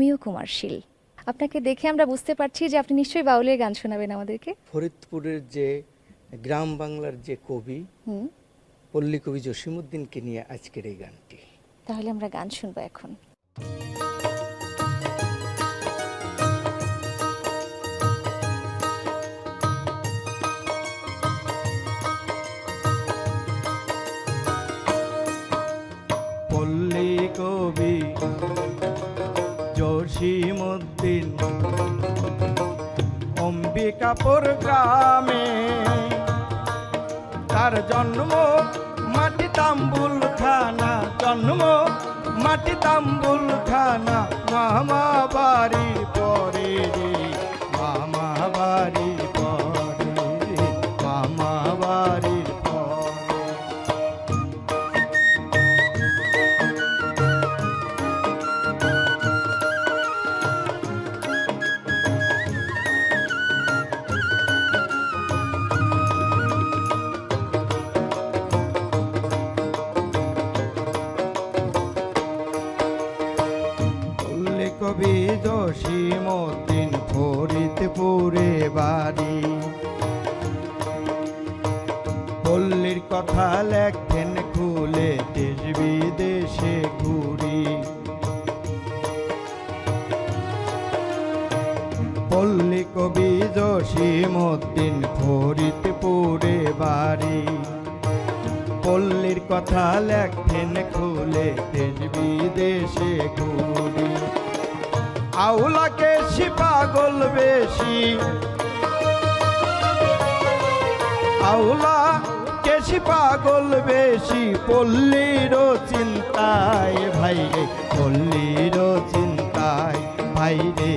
মিয় কুমার শীল আপনাকে দেখে আমরা বুঝতে পারছি যে আপনি নিশ্চয়ই বাউলের গান শোনাবেন আমাদেরকে। ফরিদপুরের যে গ্রাম বাংলার যে কবি পল্লী কবি জসিমুদ্দিনকে নিয়ে আজকের এই গানটি। তাহলে আমরা গান শুনব এখন। জসিমুদ্দিন অম্বিকাপুর গ্রামে তার জন্ম মাটি তাম্বুল থানা জন্ম মাটি তাম্বুল থানা মামা বাড়ির কবি জসিমুদ্দিন ফরিদপুরে বাড়ি। পল্লীর কথা লেখেন খুলে দেশ বিদেশে ঘুরি। পল্লী কবি জসিমুদ্দিন ফরিদপুরে বাড়ি। পল্লীর কথা লেখেন খুলে দেশ বিদেশে ঘুরি। আউলাকে পাগল বেশি। আউলা কেশি পাগল বেশি পল্লীর চিন্তায় ভাই রে পল্লীর চিন্তায় ভাই রে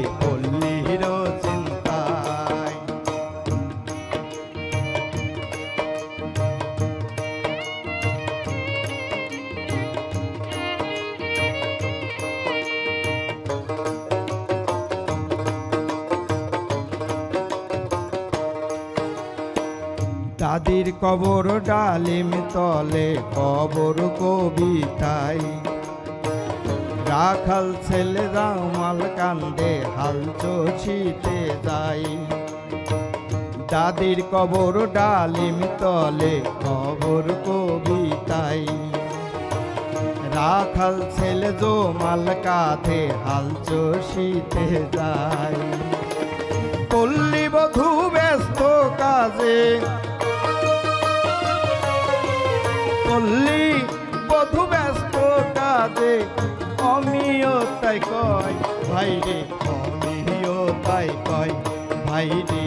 দাদির কবর ডালিম তলে, কবর কবিতাই রাখাল ছেলে রামাল কান্দে, হাল চষিতে যাই দাদির কবর ডালিম তলে, কবর কবিতাই রাখাল ছেলে মাল কাঁধে, হাল চষিতে যাই পল্লী বধূ ব্যস্ত কাজে পল্লী বধু ব্যস্ত কাজে অমিও তাই কয় ভাই রে অমিও তাই কয় ভাই রে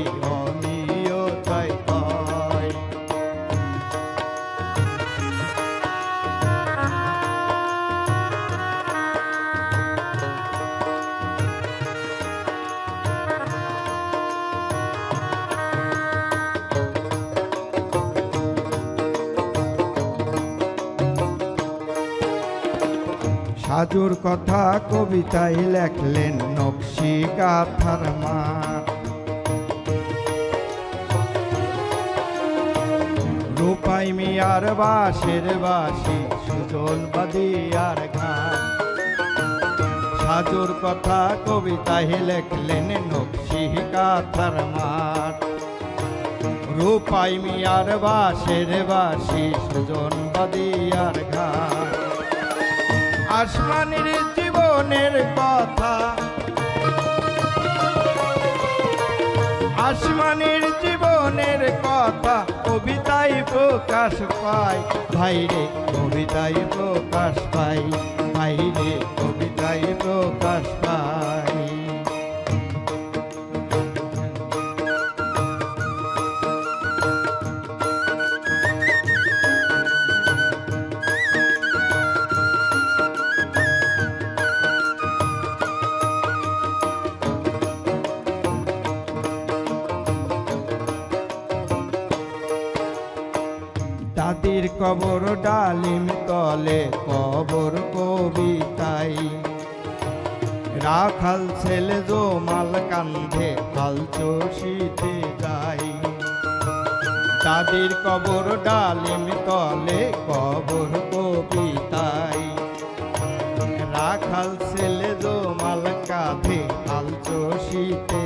সাজুর কথা কবিতায় লেখলেন নকশি গাথার মা। রূপাই মিয়ার বাসের বাসি সুজন বাদিয়ার গান। সাজুর কথা কবিতায় লেখলেন নকশি গাথার মাঠ রূপাই মিয়ার বাসের বাসি সুজন বাদিয়ার ঘাট আসমানের জীবনের কথা। আসমানের জীবনের কথা কবিতায় প্রকাশ পায়। ভাইরে কবিতায় প্রকাশ পায়, ভাইরে কবিতায় প্রকাশ পায়। দাদির কবর ডালিম তলে, কবর কবিতাই রাখাল ছেলে জমাল কান্ধে হাল চষিতে যাই দাদির কবর ডালিম তলে, কবর কবিতাই রাখাল ছেলে জমাল কাঁধে হাল চষিতে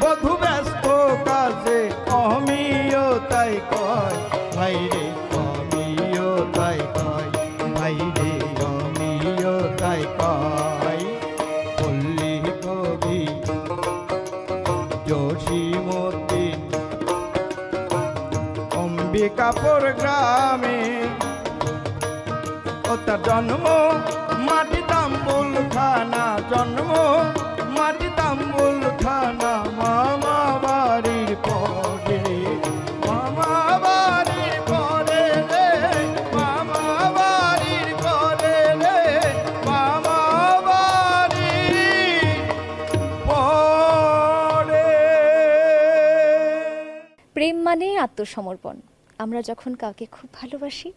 বধূ ব্যস্ত কাজে অমিও তাই কয় ভাই রে অমিও তাই কয় ভাই রে অমিও তাই কয় পল্লী কবি জসিমতি অম্বিকাপুর গ্রামে। ও তার জন্ম মাটি তাম্বুল খানা জন্ম প্রেম মানে আত্মসমর্পণ। আমরা যখন কাউকে খুব ভালোবাসি,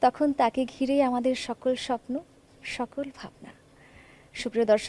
তখন তাকে ঘিরে আমাদের সকল স্বপ্ন, সকল ভাবনা। সুপ্রিয় দর্শক